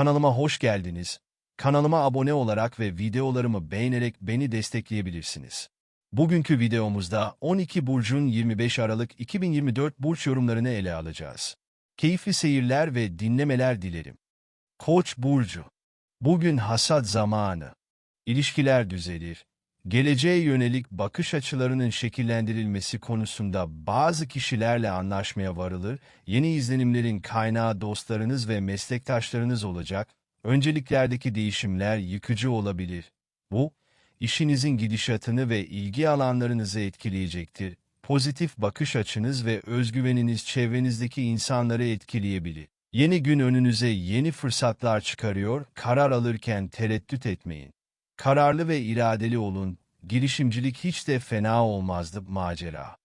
Kanalıma hoş geldiniz. Kanalıma abone olarak ve videolarımı beğenerek beni destekleyebilirsiniz. Bugünkü videomuzda 12 burcun 25 Aralık 2024 burç yorumlarını ele alacağız. Keyifli seyirler ve dinlemeler dilerim. Koç burcu. Bugün hasat zamanı. İlişkiler düzelir. Geleceğe yönelik bakış açılarının şekillendirilmesi konusunda bazı kişilerle anlaşmaya varılır, yeni izlenimlerin kaynağı dostlarınız ve meslektaşlarınız olacak, önceliklerdeki değişimler yıkıcı olabilir. Bu, işinizin gidişatını ve ilgi alanlarınızı etkileyecektir. Pozitif bakış açınız ve özgüveniniz çevrenizdeki insanları etkileyebilir. Yeni gün önünüze yeni fırsatlar çıkarıyor, karar alırken tereddüt etmeyin. Kararlı ve iradeli olun, girişimcilik hiç de fena olmazdı macera.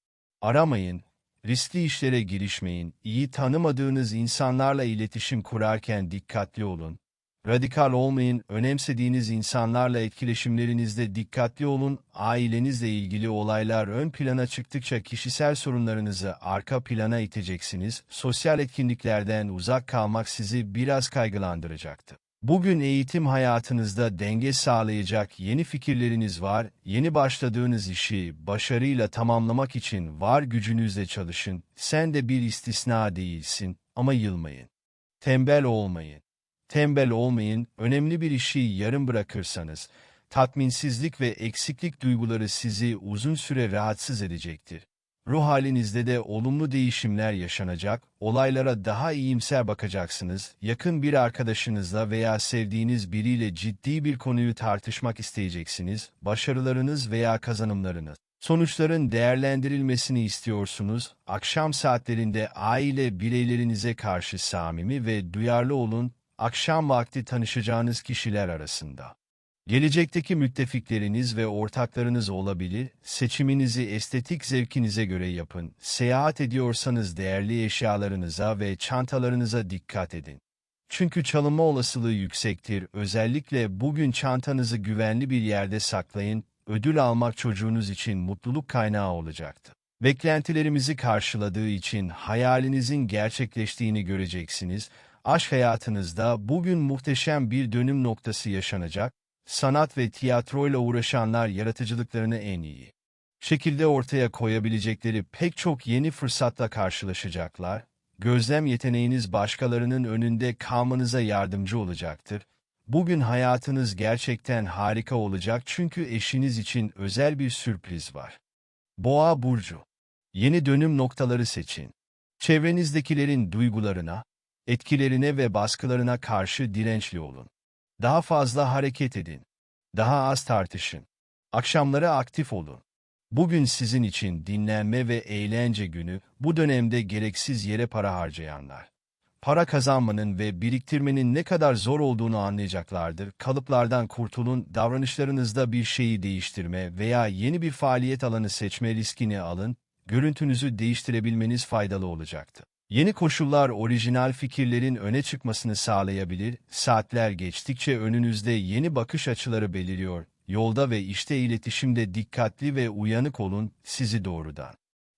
Aramayın, riskli işlere girişmeyin, iyi tanımadığınız insanlarla iletişim kurarken dikkatli olun. Radikal olmayın, önemsediğiniz insanlarla etkileşimlerinizde dikkatli olun, ailenizle ilgili olaylar ön plana çıktıkça kişisel sorunlarınızı arka plana iteceksiniz, sosyal etkinliklerden uzak kalmak sizi biraz kaygılandıracaktır. Bugün eğitim hayatınızda denge sağlayacak yeni fikirleriniz var, yeni başladığınız işi başarıyla tamamlamak için var gücünüzle çalışın, sen de bir istisna değilsin ama yılmayın. Tembel olmayın. Tembel olmayın, önemli bir işi yarım bırakırsanız, tatminsizlik ve eksiklik duyguları sizi uzun süre rahatsız edecektir. Ruh halinizde de olumlu değişimler yaşanacak, olaylara daha iyimser bakacaksınız, yakın bir arkadaşınızla veya sevdiğiniz biriyle ciddi bir konuyu tartışmak isteyeceksiniz, başarılarınız veya kazanımlarınız. Sonuçların değerlendirilmesini istiyorsunuz, akşam saatlerinde aile bireylerinize karşı samimi ve duyarlı olun, akşam vakti tanışacağınız kişiler arasında. Gelecekteki müttefikleriniz ve ortaklarınız olabilir, seçiminizi estetik zevkinize göre yapın, seyahat ediyorsanız değerli eşyalarınıza ve çantalarınıza dikkat edin. Çünkü çalınma olasılığı yüksektir, özellikle bugün çantanızı güvenli bir yerde saklayın, ödül almak çocuğunuz için mutluluk kaynağı olacaktır. Beklentilerimizi karşıladığı için hayalinizin gerçekleştiğini göreceksiniz, aşk hayatınızda bugün muhteşem bir dönüm noktası yaşanacak, sanat ve tiyatroyla uğraşanlar yaratıcılıklarını en iyi şekilde ortaya koyabilecekleri pek çok yeni fırsatla karşılaşacaklar, gözlem yeteneğiniz başkalarının önünde kalmanıza yardımcı olacaktır. Bugün hayatınız gerçekten harika olacak çünkü eşiniz için özel bir sürpriz var. Boğa Burcu Yeni dönüm noktaları seçin. Çevrenizdekilerin duygularına, etkilerine ve baskılarına karşı dirençli olun. Daha fazla hareket edin. Daha az tartışın. Akşamları aktif olun. Bugün sizin için dinlenme ve eğlence günü, bu dönemde gereksiz yere para harcayanlar. Para kazanmanın ve biriktirmenin ne kadar zor olduğunu anlayacaklardır. Kalıplardan kurtulun, davranışlarınızda bir şeyi değiştirme veya yeni bir faaliyet alanı seçme riskini alın, görüntünüzü değiştirebilmeniz faydalı olacaktır. Yeni koşullar orijinal fikirlerin öne çıkmasını sağlayabilir, saatler geçtikçe önünüzde yeni bakış açıları beliriyor, yolda ve işte iletişimde dikkatli ve uyanık olun, sizi doğrudan.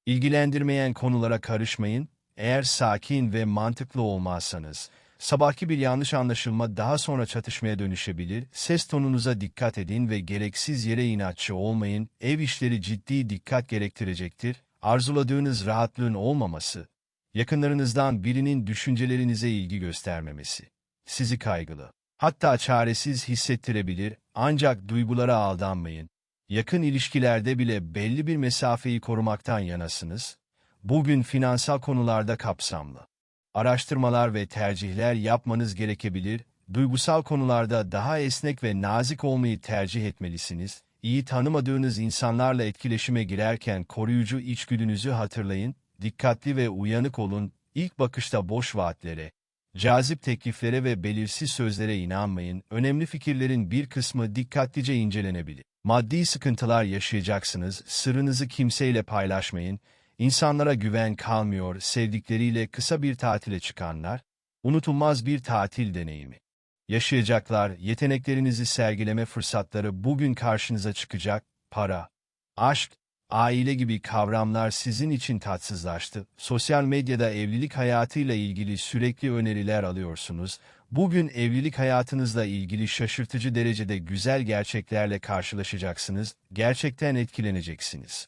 İlgilendirmeyen konulara karışmayın, eğer sakin ve mantıklı olmazsanız, sabahki bir yanlış anlaşılma daha sonra çatışmaya dönüşebilir, ses tonunuza dikkat edin ve gereksiz yere inatçı olmayın, ev işleri ciddi dikkat gerektirecektir, arzuladığınız rahatlığın olmaması, yakınlarınızdan birinin düşüncelerinize ilgi göstermemesi, sizi kaygılı, hatta çaresiz hissettirebilir ancak duygulara aldanmayın. Yakın ilişkilerde bile belli bir mesafeyi korumaktan yanasınız. Bugün finansal konularda kapsamlı. Araştırmalar ve tercihler yapmanız gerekebilir, duygusal konularda daha esnek ve nazik olmayı tercih etmelisiniz. İyi tanımadığınız insanlarla etkileşime girerken koruyucu içgüdünüzü hatırlayın, dikkatli ve uyanık olun, ilk bakışta boş vaatlere, cazip tekliflere ve belirsiz sözlere inanmayın, önemli fikirlerin bir kısmı dikkatlice incelenebilir. Maddi sıkıntılar yaşayacaksınız, sırrınızı kimseyle paylaşmayın, insanlara güven kalmıyor, sevdikleriyle kısa bir tatile çıkanlar, unutulmaz bir tatil deneyimi. Yaşayacaklar, yeteneklerinizi sergileme fırsatları bugün karşınıza çıkacak, para, aşk, aile gibi kavramlar sizin için tatsızlaştı. Sosyal medyada evlilik hayatıyla ilgili sürekli öneriler alıyorsunuz. Bugün evlilik hayatınızla ilgili şaşırtıcı derecede güzel gerçeklerle karşılaşacaksınız, gerçekten etkileneceksiniz.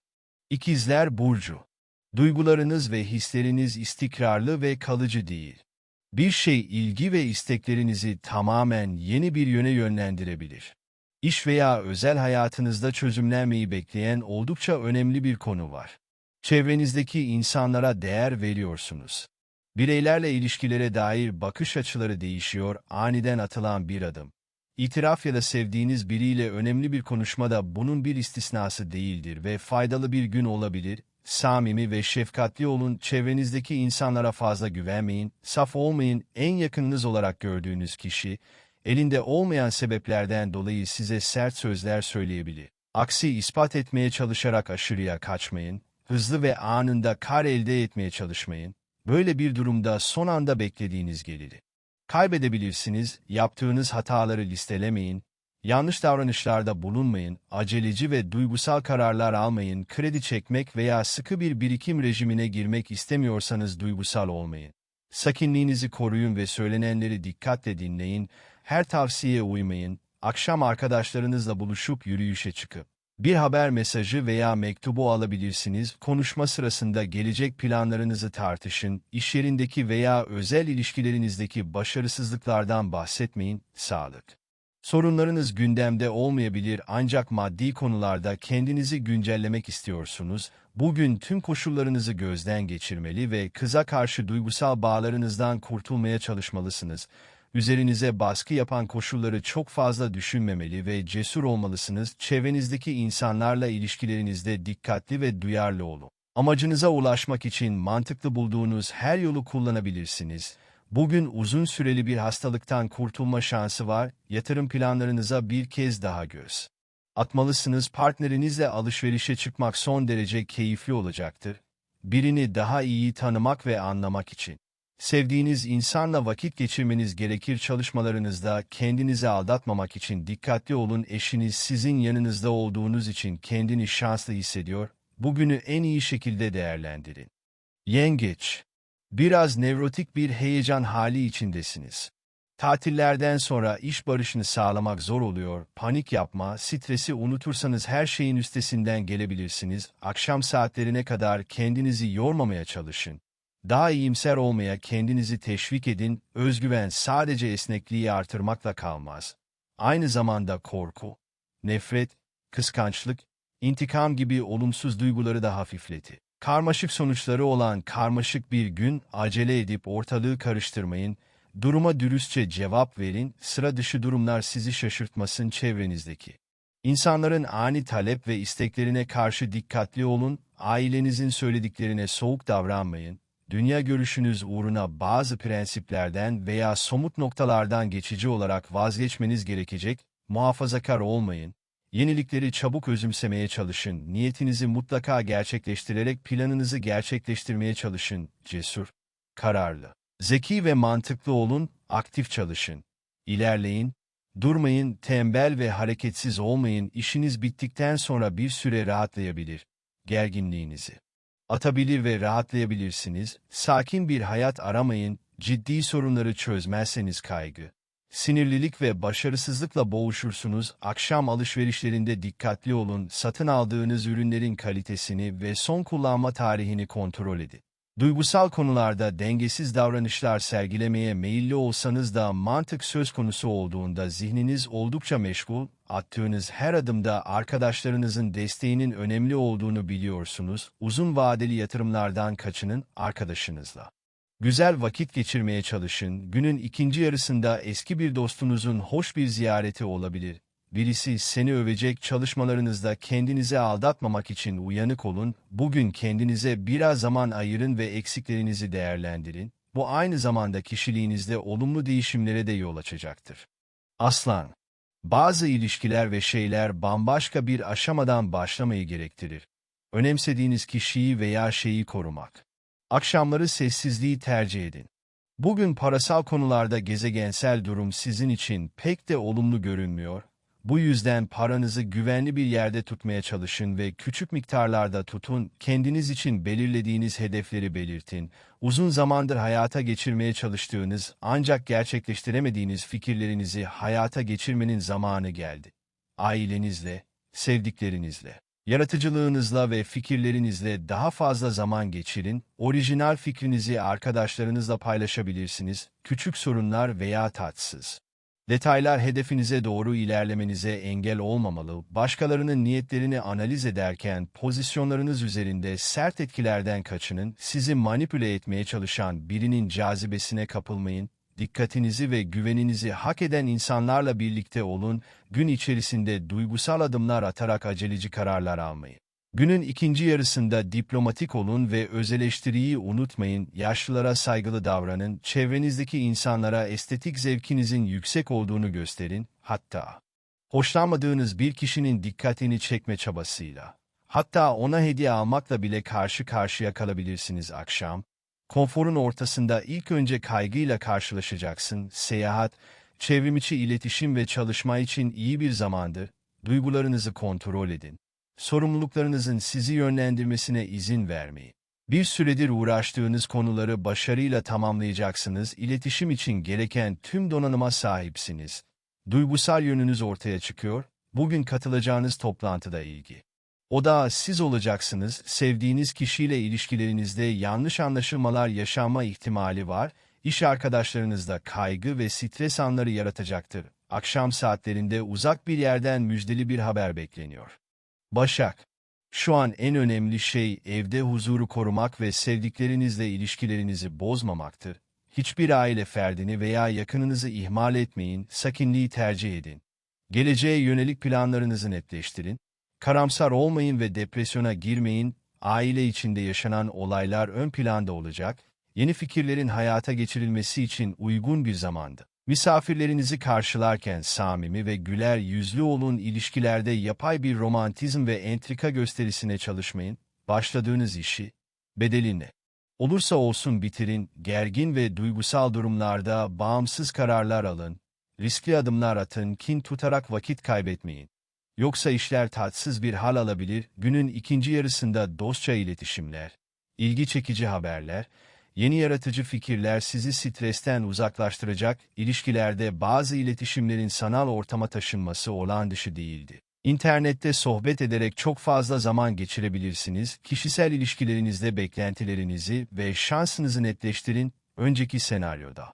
İkizler Burcu Duygularınız ve hisleriniz istikrarlı ve kalıcı değil. Bir şey ilgi ve isteklerinizi tamamen yeni bir yöne yönlendirebilir. İş veya özel hayatınızda çözümlenmeyi bekleyen oldukça önemli bir konu var. Çevrenizdeki insanlara değer veriyorsunuz. Bireylerle ilişkilere dair bakış açıları değişiyor, aniden atılan bir adım. İtiraf ya da sevdiğiniz biriyle önemli bir konuşmada bunun bir istisnası değildir ve faydalı bir gün olabilir. Samimi ve şefkatli olun, çevrenizdeki insanlara fazla güvenmeyin, saf olmayın, en yakınınız olarak gördüğünüz kişi, elinde olmayan sebeplerden dolayı size sert sözler söyleyebilir. Aksi ispat etmeye çalışarak aşırıya kaçmayın, hızlı ve anında kar elde etmeye çalışmayın. Böyle bir durumda son anda beklediğiniz geliri. Kaybedebilirsiniz, yaptığınız hataları listelemeyin, yanlış davranışlarda bulunmayın, aceleci ve duygusal kararlar almayın, kredi çekmek veya sıkı bir birikim rejimine girmek istemiyorsanız duygusal olmayın. Sakinliğinizi koruyun ve söylenenleri dikkatle dinleyin, her tavsiyeye uymayın, akşam arkadaşlarınızla buluşup yürüyüşe çıkıp, bir haber mesajı veya mektubu alabilirsiniz, konuşma sırasında gelecek planlarınızı tartışın, iş yerindeki veya özel ilişkilerinizdeki başarısızlıklardan bahsetmeyin, sağlık. Sorunlarınız gündemde olmayabilir ancak maddi konularda kendinizi güncellemek istiyorsunuz, bugün tüm koşullarınızı gözden geçirmeli ve kıza karşı duygusal bağlarınızdan kurtulmaya çalışmalısınız. Üzerinize baskı yapan koşulları çok fazla düşünmemeli ve cesur olmalısınız. Çevrenizdeki insanlarla ilişkilerinizde dikkatli ve duyarlı olun. Amacınıza ulaşmak için mantıklı bulduğunuz her yolu kullanabilirsiniz. Bugün uzun süreli bir hastalıktan kurtulma şansı var, yatırım planlarınıza bir kez daha göz. Atmalısınız partnerinizle alışverişe çıkmak son derece keyifli olacaktır. Birini daha iyi tanımak ve anlamak için. Sevdiğiniz insanla vakit geçirmeniz gerekir çalışmalarınızda kendinizi aldatmamak için dikkatli olun eşiniz sizin yanınızda olduğunuz için kendini şanslı hissediyor, bugünü en iyi şekilde değerlendirin. Yengeç Biraz nevrotik bir heyecan hali içindesiniz. Tatillerden sonra iş barışını sağlamak zor oluyor, panik yapma, stresi unutursanız her şeyin üstesinden gelebilirsiniz, akşam saatlerine kadar kendinizi yormamaya çalışın. Daha iyimser olmaya kendinizi teşvik edin, özgüven sadece esnekliği artırmakla kalmaz. Aynı zamanda korku, nefret, kıskançlık, intikam gibi olumsuz duyguları da hafifleti. Karmaşık sonuçları olan karmaşık bir gün acele edip ortalığı karıştırmayın, duruma dürüstçe cevap verin, sıra dışı durumlar sizi şaşırtmasın çevrenizdeki. İnsanların ani talep ve isteklerine karşı dikkatli olun, ailenizin söylediklerine soğuk davranmayın, dünya görüşünüz uğruna bazı prensiplerden veya somut noktalardan geçici olarak vazgeçmeniz gerekecek, muhafazakar olmayın, Yenilikleri çabuk özümsemeye çalışın, niyetinizi mutlaka gerçekleştirerek planınızı gerçekleştirmeye çalışın, cesur, kararlı, zeki ve mantıklı olun, aktif çalışın, ilerleyin, durmayın, tembel ve hareketsiz olmayın, işiniz bittikten sonra bir süre rahatlayabilir, gerginliğinizi atabilir ve rahatlayabilirsiniz, sakin bir hayat aramayın, ciddi sorunları çözmezseniz kaygı, Sinirlilik ve başarısızlıkla boğuşursunuz, akşam alışverişlerinde dikkatli olun, satın aldığınız ürünlerin kalitesini ve son kullanma tarihini kontrol edin. Duygusal konularda dengesiz davranışlar sergilemeye meyilli olsanız da mantık söz konusu olduğunda zihniniz oldukça meşgul, attığınız her adımda arkadaşlarınızın desteğinin önemli olduğunu biliyorsunuz, uzun vadeli yatırımlardan kaçının arkadaşınızla. Güzel vakit geçirmeye çalışın, günün ikinci yarısında eski bir dostunuzun hoş bir ziyareti olabilir. Birisi seni övecek çalışmalarınızda kendinizi aldatmamak için uyanık olun, bugün kendinize biraz zaman ayırın ve eksiklerinizi değerlendirin. Bu aynı zamanda kişiliğinizde olumlu değişimlere de yol açacaktır. Aslan Bazı ilişkiler ve şeyler bambaşka bir aşamadan başlamayı gerektirir. Önemsediğiniz kişiyi veya şeyi korumak. Akşamları sessizliği tercih edin. Bugün parasal konularda gezegensel durum sizin için pek de olumlu görünmüyor. Bu yüzden paranızı güvenli bir yerde tutmaya çalışın ve küçük miktarlarda tutun, kendiniz için belirlediğiniz hedefleri belirtin. Uzun zamandır hayata geçirmeye çalıştığınız ancak gerçekleştiremediğiniz fikirlerinizi hayata geçirmenin zamanı geldi. Ailenizle, sevdiklerinizle, yaratıcılığınızla ve fikirlerinizle daha fazla zaman geçirin, orijinal fikrinizi arkadaşlarınızla paylaşabilirsiniz, küçük sorunlar veya tatsız. Detaylar hedefinize doğru ilerlemenize engel olmamalı, başkalarının niyetlerini analiz ederken pozisyonlarınız üzerinde sert etkilerden kaçının, sizi manipüle etmeye çalışan birinin cazibesine kapılmayın, dikkatinizi ve güveninizi hak eden insanlarla birlikte olun, gün içerisinde duygusal adımlar atarak aceleci kararlar almayın. Günün ikinci yarısında diplomatik olun ve öz eleştiriyi unutmayın, yaşlılara saygılı davranın, çevrenizdeki insanlara estetik zevkinizin yüksek olduğunu gösterin, hatta hoşlanmadığınız bir kişinin dikkatini çekme çabasıyla. Hatta ona hediye almakla bile karşı karşıya kalabilirsiniz akşam. Konforun ortasında ilk önce kaygıyla karşılaşacaksın, seyahat, çevrimiçi iletişim ve çalışma için iyi bir zamandır, duygularınızı kontrol edin sorumluluklarınızın sizi yönlendirmesine izin vermeyin. Bir süredir uğraştığınız konuları başarıyla tamamlayacaksınız, iletişim için gereken tüm donanıma sahipsiniz. Duygusal yönünüz ortaya çıkıyor, bugün katılacağınız toplantıda ilgi. O da siz olacaksınız, sevdiğiniz kişiyle ilişkilerinizde yanlış anlaşılmalar yaşanma ihtimali var, iş arkadaşlarınızda kaygı ve stres anları yaratacaktır. Akşam saatlerinde uzak bir yerden müjdeli bir haber bekleniyor. Başak, şu an en önemli şey evde huzuru korumak ve sevdiklerinizle ilişkilerinizi bozmamaktır. Hiçbir aile ferdini veya yakınınızı ihmal etmeyin, sakinliği tercih edin. Geleceğe yönelik planlarınızı netleştirin. Karamsar olmayın ve depresyona girmeyin. Aile içinde yaşanan olaylar ön planda olacak. Yeni fikirlerin hayata geçirilmesi için uygun bir zamandı. Misafirlerinizi karşılarken samimi ve güler yüzlü olun ilişkilerde yapay bir romantizm ve entrika gösterisine çalışmayın, başladığınız işi, bedeline. Olursa olsun bitirin, gergin ve duygusal durumlarda bağımsız kararlar alın, riskli adımlar atın, kin tutarak vakit kaybetmeyin. Yoksa işler tatsız bir hal alabilir, günün ikinci yarısında dostça iletişimler, ilgi çekici haberler, Yeni yaratıcı fikirler sizi stresten uzaklaştıracak, ilişkilerde bazı iletişimlerin sanal ortama taşınması olağan dışı değildi. İnternette sohbet ederek çok fazla zaman geçirebilirsiniz, kişisel ilişkilerinizde beklentilerinizi ve şansınızı netleştirin, önceki senaryoda.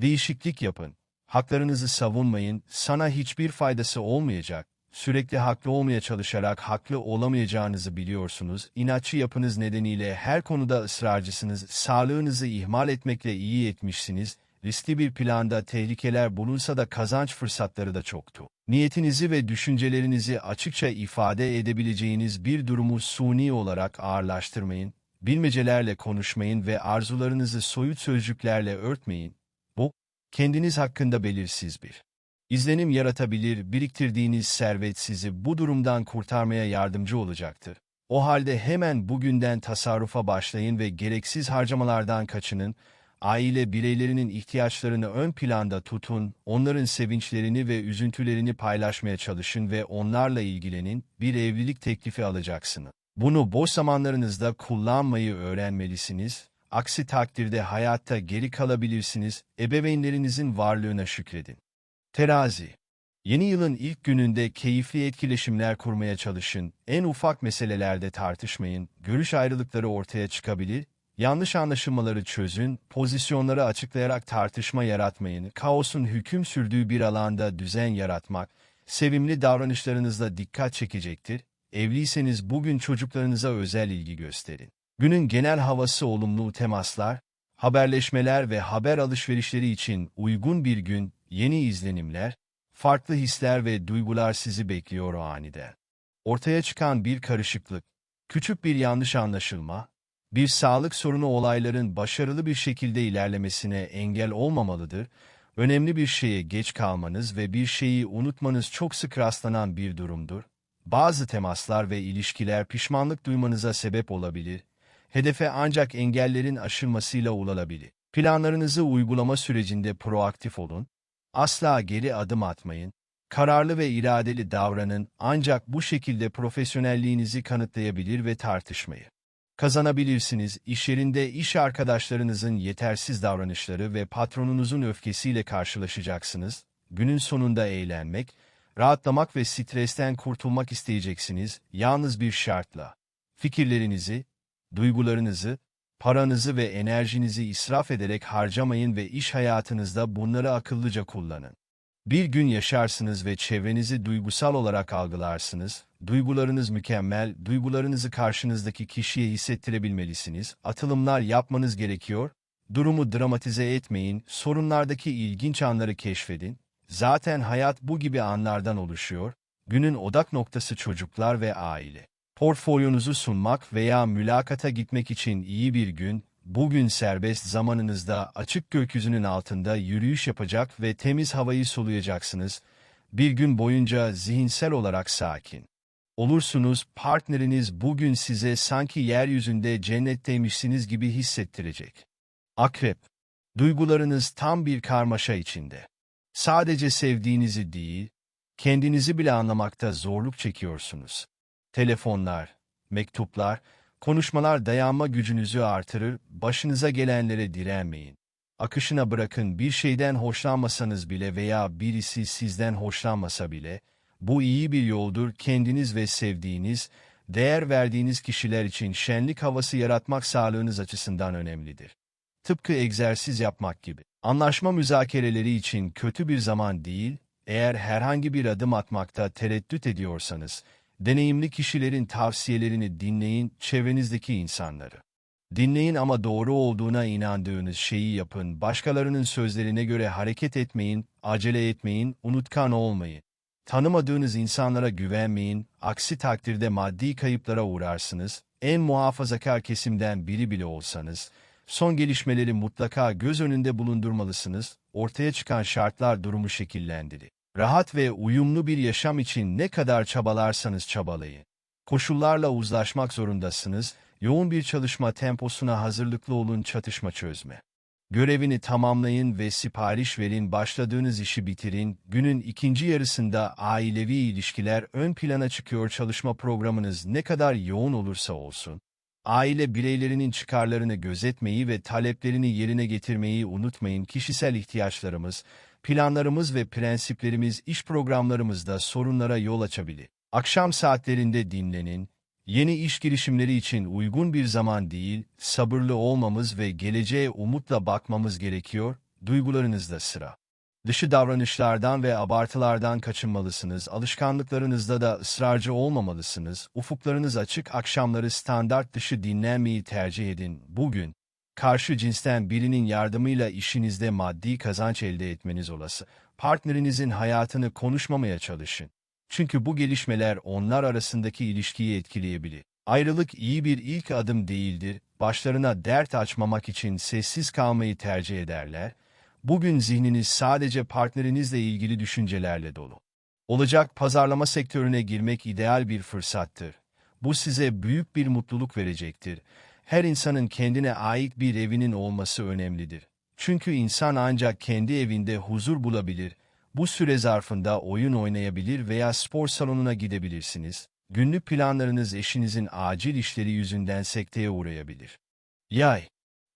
Değişiklik yapın, haklarınızı savunmayın, sana hiçbir faydası olmayacak, Sürekli haklı olmaya çalışarak haklı olamayacağınızı biliyorsunuz. İnatçı yapınız nedeniyle her konuda ısrarcısınız. Sağlığınızı ihmal etmekle iyi etmişsiniz. Riskli bir planda tehlikeler bulunsa da kazanç fırsatları da çoktu. Niyetinizi ve düşüncelerinizi açıkça ifade edebileceğiniz bir durumu suni olarak ağırlaştırmayın. Bilmecelerle konuşmayın ve arzularınızı soyut sözcüklerle örtmeyin. Bu, kendiniz hakkında belirsiz bir izlenim yaratabilir, biriktirdiğiniz servet sizi bu durumdan kurtarmaya yardımcı olacaktır. O halde hemen bugünden tasarrufa başlayın ve gereksiz harcamalardan kaçının, aile bireylerinin ihtiyaçlarını ön planda tutun, onların sevinçlerini ve üzüntülerini paylaşmaya çalışın ve onlarla ilgilenin, bir evlilik teklifi alacaksınız. Bunu boş zamanlarınızda kullanmayı öğrenmelisiniz, aksi takdirde hayatta geri kalabilirsiniz, ebeveynlerinizin varlığına şükredin. Terazi. Yeni yılın ilk gününde keyifli etkileşimler kurmaya çalışın, en ufak meselelerde tartışmayın, görüş ayrılıkları ortaya çıkabilir, yanlış anlaşılmaları çözün, pozisyonları açıklayarak tartışma yaratmayın, kaosun hüküm sürdüğü bir alanda düzen yaratmak, sevimli davranışlarınızla dikkat çekecektir, evliyseniz bugün çocuklarınıza özel ilgi gösterin. Günün genel havası olumlu temaslar, haberleşmeler ve haber alışverişleri için uygun bir gün, yeni izlenimler, farklı hisler ve duygular sizi bekliyor o anide. Ortaya çıkan bir karışıklık, küçük bir yanlış anlaşılma, bir sağlık sorunu olayların başarılı bir şekilde ilerlemesine engel olmamalıdır, önemli bir şeye geç kalmanız ve bir şeyi unutmanız çok sık rastlanan bir durumdur. Bazı temaslar ve ilişkiler pişmanlık duymanıza sebep olabilir, hedefe ancak engellerin aşılmasıyla ulaşılabilir. Planlarınızı uygulama sürecinde proaktif olun, Asla geri adım atmayın, Kararlı ve iradeli davranın ancak bu şekilde profesyonelliğinizi kanıtlayabilir ve tartışmayı kazanabilirsiniz. İş yerinde iş arkadaşlarınızın yetersiz davranışları ve patronunuzun öfkesiyle karşılaşacaksınız. Günün sonunda eğlenmek, rahatlamak ve stresten kurtulmak isteyeceksiniz yalnız bir şartla. Fikirlerinizi, duygularınızı, paranızı ve enerjinizi israf ederek harcamayın ve iş hayatınızda bunları akıllıca kullanın. Bir gün yaşarsınız ve çevrenizi duygusal olarak algılarsınız. Duygularınız mükemmel, duygularınızı karşınızdaki kişiye hissettirebilmelisiniz. Atılımlar yapmanız gerekiyor. Durumu dramatize etmeyin, sorunlardaki ilginç anları keşfedin. Zaten hayat bu gibi anlardan oluşuyor. Günün odak noktası çocuklar ve aile. Portfolyonuzu sunmak veya mülakata gitmek için iyi bir gün, bugün serbest zamanınızda açık gökyüzünün altında yürüyüş yapacak ve temiz havayı soluyacaksınız. Bir gün boyunca zihinsel olarak sakin. Olursunuz partneriniz bugün size sanki yeryüzünde cennetteymişsiniz gibi hissettirecek. Akrep, duygularınız tam bir karmaşa içinde. Sadece sevdiğinizi değil, kendinizi bile anlamakta zorluk çekiyorsunuz. Telefonlar, mektuplar, konuşmalar dayanma gücünüzü artırır, başınıza gelenlere direnmeyin. Akışına bırakın bir şeyden hoşlanmasanız bile veya birisi sizden hoşlanmasa bile, bu iyi bir yoldur kendiniz ve sevdiğiniz, değer verdiğiniz kişiler için şenlik havası yaratmak sağlığınız açısından önemlidir. Tıpkı egzersiz yapmak gibi. Anlaşma müzakereleri için kötü bir zaman değil, eğer herhangi bir adım atmakta tereddüt ediyorsanız, deneyimli kişilerin tavsiyelerini dinleyin, çevrenizdeki insanları. Dinleyin ama doğru olduğuna inandığınız şeyi yapın, başkalarının sözlerine göre hareket etmeyin, acele etmeyin, unutkan olmayın. Tanımadığınız insanlara güvenmeyin, aksi takdirde maddi kayıplara uğrarsınız, en muhafazakar kesimden biri bile olsanız, son gelişmeleri mutlaka göz önünde bulundurmalısınız, ortaya çıkan şartlar durumu şekillendirir. Rahat ve uyumlu bir yaşam için ne kadar çabalarsanız çabalayın. Koşullarla uzlaşmak zorundasınız, yoğun bir çalışma temposuna hazırlıklı olun çatışma çözme. Görevini tamamlayın ve sipariş verin, başladığınız işi bitirin. Günün ikinci yarısında ailevi ilişkiler ön plana çıkıyor çalışma programınız ne kadar yoğun olursa olsun. Aile bireylerinin çıkarlarını gözetmeyi ve taleplerini yerine getirmeyi unutmayın. Kişisel ihtiyaçlarımız, planlarımız ve prensiplerimiz iş programlarımızda sorunlara yol açabilir. Akşam saatlerinde dinlenin, yeni iş girişimleri için uygun bir zaman değil, sabırlı olmamız ve geleceğe umutla bakmamız gerekiyor, duygularınızda sıra. Dışı davranışlardan ve abartılardan kaçınmalısınız, alışkanlıklarınızda da ısrarcı olmamalısınız, ufuklarınız açık akşamları standart dışı dinlenmeyi tercih edin. Bugün, karşı cinsten birinin yardımıyla işinizde maddi kazanç elde etmeniz olası. Partnerinizin hayatını konuşmamaya çalışın. Çünkü bu gelişmeler onlar arasındaki ilişkiyi etkileyebilir. Ayrılık iyi bir ilk adım değildir. Başlarına dert açmamak için sessiz kalmayı tercih ederler. Bugün zihniniz sadece partnerinizle ilgili düşüncelerle dolu. Olacak pazarlama sektörüne girmek ideal bir fırsattır. Bu size büyük bir mutluluk verecektir her insanın kendine ait bir evinin olması önemlidir. Çünkü insan ancak kendi evinde huzur bulabilir. Bu süre zarfında oyun oynayabilir veya spor salonuna gidebilirsiniz. Günlük planlarınız eşinizin acil işleri yüzünden sekteye uğrayabilir. Yay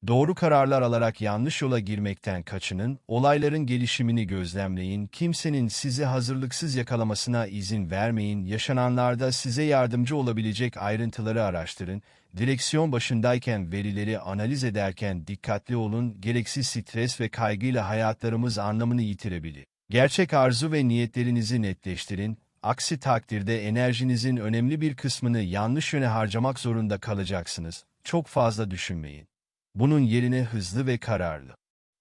Doğru kararlar alarak yanlış yola girmekten kaçının, olayların gelişimini gözlemleyin, kimsenin sizi hazırlıksız yakalamasına izin vermeyin, yaşananlarda size yardımcı olabilecek ayrıntıları araştırın, direksiyon başındayken verileri analiz ederken dikkatli olun, gereksiz stres ve kaygıyla hayatlarımız anlamını yitirebilir. Gerçek arzu ve niyetlerinizi netleştirin, aksi takdirde enerjinizin önemli bir kısmını yanlış yöne harcamak zorunda kalacaksınız. Çok fazla düşünmeyin. Bunun yerine hızlı ve kararlı.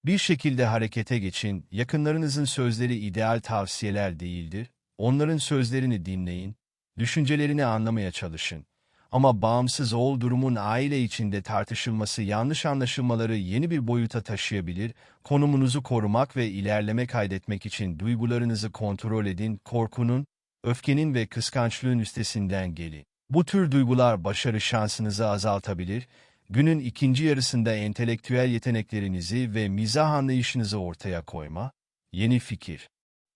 Bir şekilde harekete geçin, yakınlarınızın sözleri ideal tavsiyeler değildir, onların sözlerini dinleyin, düşüncelerini anlamaya çalışın. Ama bağımsız ol durumun aile içinde tartışılması yanlış anlaşılmaları yeni bir boyuta taşıyabilir, konumunuzu korumak ve ilerleme kaydetmek için duygularınızı kontrol edin, korkunun, öfkenin ve kıskançlığın üstesinden gelin. Bu tür duygular başarı şansınızı azaltabilir, günün ikinci yarısında entelektüel yeteneklerinizi ve mizah anlayışınızı ortaya koyma, yeni fikir,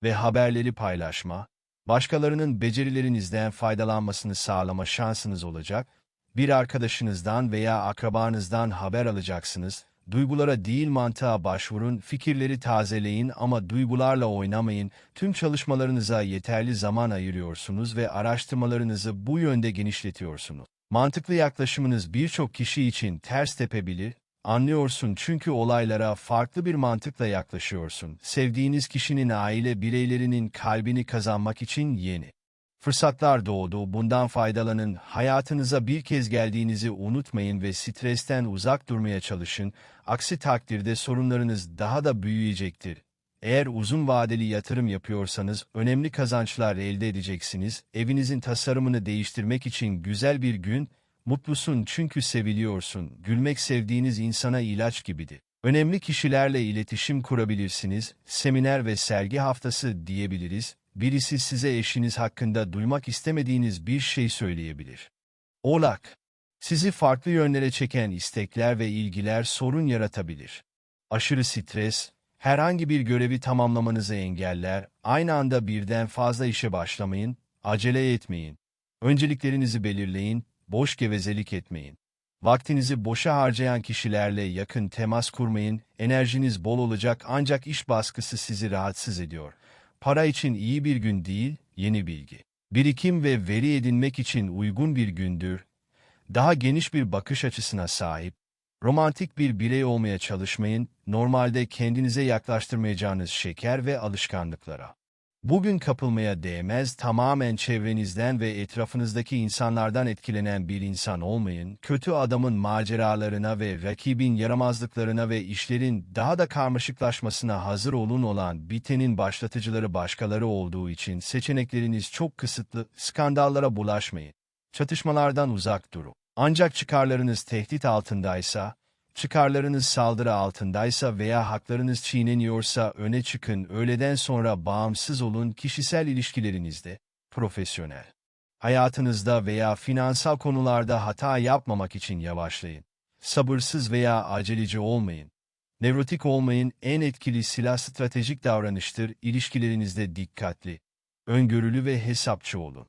ve haberleri paylaşma, başkalarının becerilerinizden faydalanmasını sağlama şansınız olacak, bir arkadaşınızdan veya akrabanızdan haber alacaksınız, duygulara değil mantığa başvurun, fikirleri tazeleyin ama duygularla oynamayın, tüm çalışmalarınıza yeterli zaman ayırıyorsunuz ve araştırmalarınızı bu yönde genişletiyorsunuz. Mantıklı yaklaşımınız birçok kişi için ters tepebilir, anlıyorsun çünkü olaylara farklı bir mantıkla yaklaşıyorsun. Sevdiğiniz kişinin aile bireylerinin kalbini kazanmak için yeni fırsatlar doğdu, bundan faydalanın, hayatınıza bir kez geldiğinizi unutmayın ve stresten uzak durmaya çalışın, aksi takdirde sorunlarınız daha da büyüyecektir. Eğer uzun vadeli yatırım yapıyorsanız önemli kazançlar elde edeceksiniz, evinizin tasarımını değiştirmek için güzel bir gün, mutlusun çünkü seviliyorsun, gülmek sevdiğiniz insana ilaç gibidir. Önemli kişilerle iletişim kurabilirsiniz, seminer ve sergi haftası diyebiliriz, birisi size eşiniz hakkında duymak istemediğiniz bir şey söyleyebilir. Oğlak, sizi farklı yönlere çeken istekler ve ilgiler sorun yaratabilir. Aşırı stres, herhangi bir görevi tamamlamanızı engeller, aynı anda birden fazla işe başlamayın, acele etmeyin. Önceliklerinizi belirleyin, boş gevezelik etmeyin. Vaktinizi boşa harcayan kişilerle yakın temas kurmayın, enerjiniz bol olacak ancak iş baskısı sizi rahatsız ediyor. Para için iyi bir gün değil, yeni bilgi. Birikim ve veri edinmek için uygun bir gündür. Daha geniş bir bakış açısına sahip, romantik bir birey olmaya çalışmayın, normalde kendinize yaklaştırmayacağınız şeker ve alışkanlıklara. Bugün kapılmaya değmez, tamamen çevrenizden ve etrafınızdaki insanlardan etkilenen bir insan olmayın, kötü adamın maceralarına ve rakibin yaramazlıklarına ve işlerin daha da karmaşıklaşmasına hazır olun olan bitenin başlatıcıları başkaları olduğu için seçenekleriniz çok kısıtlı, skandallara bulaşmayın. Çatışmalardan uzak durun. Ancak çıkarlarınız tehdit altındaysa, Çıkarlarınız saldırı altındaysa veya haklarınız çiğneniyorsa öne çıkın, öğleden sonra bağımsız olun kişisel ilişkilerinizde, profesyonel. Hayatınızda veya finansal konularda hata yapmamak için yavaşlayın. Sabırsız veya aceleci olmayın. Nevrotik olmayın, en etkili silah stratejik davranıştır, ilişkilerinizde dikkatli, öngörülü ve hesapçı olun.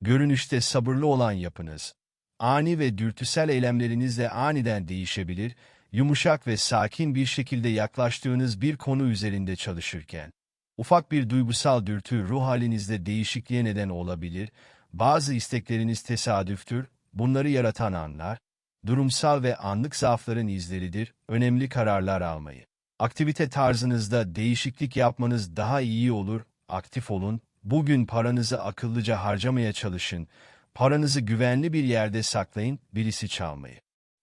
Görünüşte sabırlı olan yapınız, ani ve dürtüsel eylemlerinizle aniden değişebilir, yumuşak ve sakin bir şekilde yaklaştığınız bir konu üzerinde çalışırken. Ufak bir duygusal dürtü ruh halinizde değişikliğe neden olabilir, bazı istekleriniz tesadüftür, bunları yaratan anlar, durumsal ve anlık zaafların izleridir, önemli kararlar almayı. Aktivite tarzınızda değişiklik yapmanız daha iyi olur, aktif olun, bugün paranızı akıllıca harcamaya çalışın, Paranızı güvenli bir yerde saklayın, birisi çalmayı.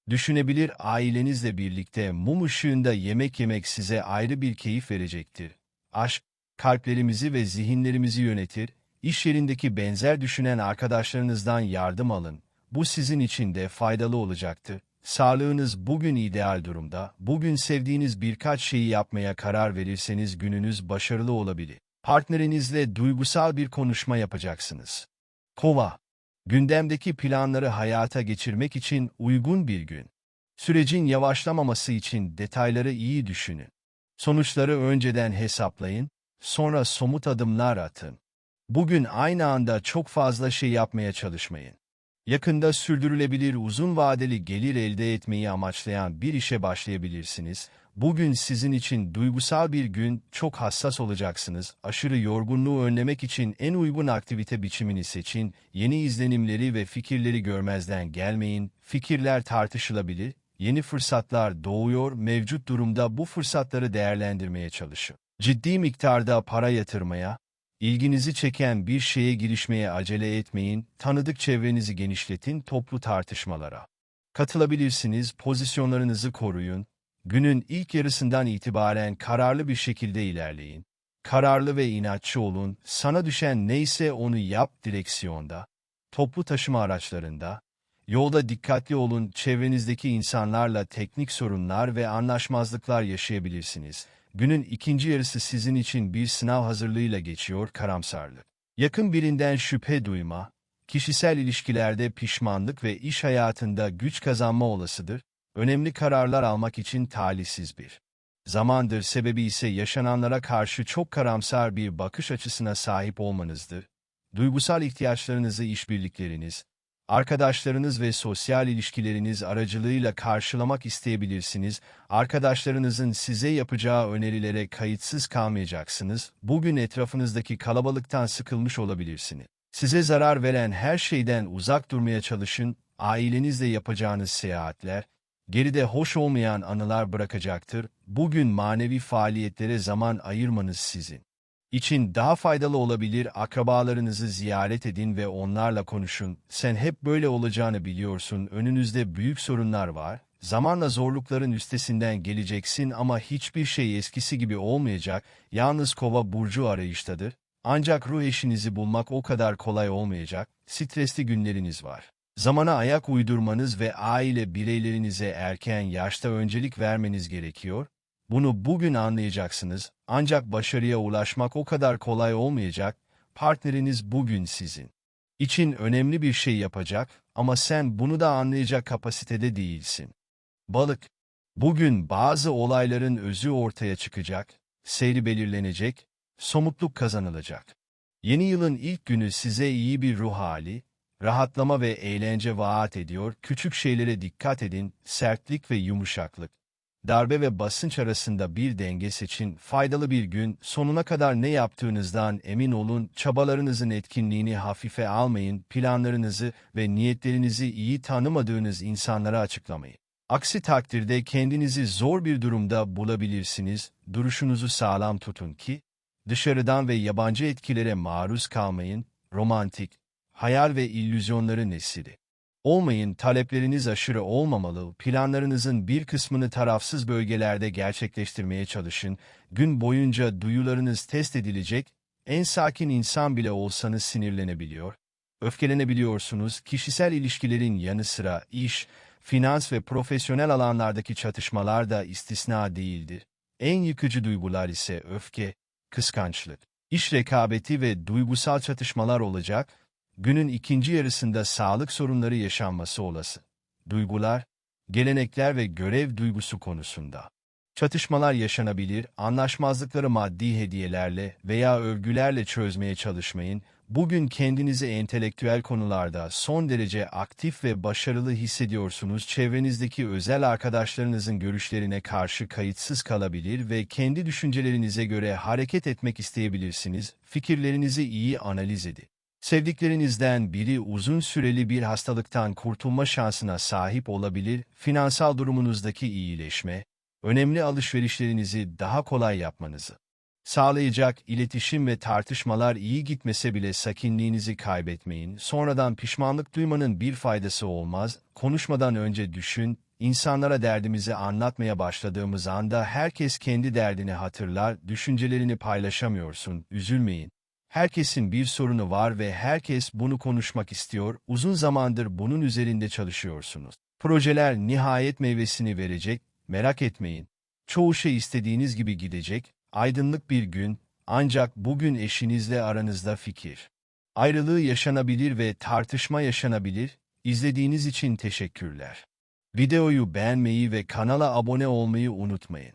Düşünebilir ailenizle birlikte mum ışığında yemek yemek size ayrı bir keyif verecektir. Aşk, kalplerimizi ve zihinlerimizi yönetir, iş yerindeki benzer düşünen arkadaşlarınızdan yardım alın. Bu sizin için de faydalı olacaktır. Sağlığınız bugün ideal durumda, bugün sevdiğiniz birkaç şeyi yapmaya karar verirseniz gününüz başarılı olabilir. Partnerinizle duygusal bir konuşma yapacaksınız. Kova gündemdeki planları hayata geçirmek için uygun bir gün. Sürecin yavaşlamaması için detayları iyi düşünün. Sonuçları önceden hesaplayın, sonra somut adımlar atın. Bugün aynı anda çok fazla şey yapmaya çalışmayın. Yakında sürdürülebilir uzun vadeli gelir elde etmeyi amaçlayan bir işe başlayabilirsiniz Bugün sizin için duygusal bir gün, çok hassas olacaksınız. Aşırı yorgunluğu önlemek için en uygun aktivite biçimini seçin. Yeni izlenimleri ve fikirleri görmezden gelmeyin. Fikirler tartışılabilir. Yeni fırsatlar doğuyor. Mevcut durumda bu fırsatları değerlendirmeye çalışın. Ciddi miktarda para yatırmaya, ilginizi çeken bir şeye girişmeye acele etmeyin. Tanıdık çevrenizi genişletin toplu tartışmalara. Katılabilirsiniz, pozisyonlarınızı koruyun, Günün ilk yarısından itibaren kararlı bir şekilde ilerleyin. Kararlı ve inatçı olun, sana düşen neyse onu yap direksiyonda, toplu taşıma araçlarında, yolda dikkatli olun, çevrenizdeki insanlarla teknik sorunlar ve anlaşmazlıklar yaşayabilirsiniz. Günün ikinci yarısı sizin için bir sınav hazırlığıyla geçiyor karamsarlık. Yakın birinden şüphe duyma, kişisel ilişkilerde pişmanlık ve iş hayatında güç kazanma olasıdır, önemli kararlar almak için talihsiz bir zamandır sebebi ise yaşananlara karşı çok karamsar bir bakış açısına sahip olmanızdır. Duygusal ihtiyaçlarınızı işbirlikleriniz, arkadaşlarınız ve sosyal ilişkileriniz aracılığıyla karşılamak isteyebilirsiniz. Arkadaşlarınızın size yapacağı önerilere kayıtsız kalmayacaksınız. Bugün etrafınızdaki kalabalıktan sıkılmış olabilirsiniz. Size zarar veren her şeyden uzak durmaya çalışın. Ailenizle yapacağınız seyahatler, geride hoş olmayan anılar bırakacaktır. Bugün manevi faaliyetlere zaman ayırmanız sizin için daha faydalı olabilir. Akrabalarınızı ziyaret edin ve onlarla konuşun. Sen hep böyle olacağını biliyorsun. Önünüzde büyük sorunlar var. Zamanla zorlukların üstesinden geleceksin ama hiçbir şey eskisi gibi olmayacak. Yalnız kova burcu arayıştadır. Ancak ruh eşinizi bulmak o kadar kolay olmayacak. Stresli günleriniz var. Zamana ayak uydurmanız ve aile bireylerinize erken yaşta öncelik vermeniz gerekiyor. Bunu bugün anlayacaksınız. Ancak başarıya ulaşmak o kadar kolay olmayacak. Partneriniz bugün sizin için önemli bir şey yapacak ama sen bunu da anlayacak kapasitede değilsin. Balık, bugün bazı olayların özü ortaya çıkacak, seyri belirlenecek, somutluk kazanılacak. Yeni yılın ilk günü size iyi bir ruh hali, rahatlama ve eğlence vaat ediyor. Küçük şeylere dikkat edin, sertlik ve yumuşaklık. Darbe ve basınç arasında bir denge seçin, faydalı bir gün, sonuna kadar ne yaptığınızdan emin olun, çabalarınızın etkinliğini hafife almayın, planlarınızı ve niyetlerinizi iyi tanımadığınız insanlara açıklamayın. Aksi takdirde kendinizi zor bir durumda bulabilirsiniz, duruşunuzu sağlam tutun ki, dışarıdan ve yabancı etkilere maruz kalmayın, romantik, hayal ve illüzyonları nesili. Olmayın, talepleriniz aşırı olmamalı, planlarınızın bir kısmını tarafsız bölgelerde gerçekleştirmeye çalışın, gün boyunca duyularınız test edilecek, en sakin insan bile olsanız sinirlenebiliyor, öfkelenebiliyorsunuz, kişisel ilişkilerin yanı sıra iş, finans ve profesyonel alanlardaki çatışmalar da istisna değildir. En yıkıcı duygular ise öfke, kıskançlık, iş rekabeti ve duygusal çatışmalar olacak, günün ikinci yarısında sağlık sorunları yaşanması olası. Duygular, gelenekler ve görev duygusu konusunda. Çatışmalar yaşanabilir, anlaşmazlıkları maddi hediyelerle veya övgülerle çözmeye çalışmayın. Bugün kendinizi entelektüel konularda son derece aktif ve başarılı hissediyorsunuz. Çevrenizdeki özel arkadaşlarınızın görüşlerine karşı kayıtsız kalabilir ve kendi düşüncelerinize göre hareket etmek isteyebilirsiniz. Fikirlerinizi iyi analiz edin. Sevdiklerinizden biri uzun süreli bir hastalıktan kurtulma şansına sahip olabilir, finansal durumunuzdaki iyileşme, önemli alışverişlerinizi daha kolay yapmanızı sağlayacak iletişim ve tartışmalar iyi gitmese bile sakinliğinizi kaybetmeyin. Sonradan pişmanlık duymanın bir faydası olmaz. Konuşmadan önce düşün, insanlara derdimizi anlatmaya başladığımız anda herkes kendi derdini hatırlar, düşüncelerini paylaşamıyorsun, üzülmeyin. Herkesin bir sorunu var ve herkes bunu konuşmak istiyor. Uzun zamandır bunun üzerinde çalışıyorsunuz. Projeler nihayet meyvesini verecek, merak etmeyin. Çoğu şey istediğiniz gibi gidecek, aydınlık bir gün, ancak bugün eşinizle aranızda fikir. Ayrılığı yaşanabilir ve tartışma yaşanabilir. İzlediğiniz için teşekkürler. Videoyu beğenmeyi ve kanala abone olmayı unutmayın.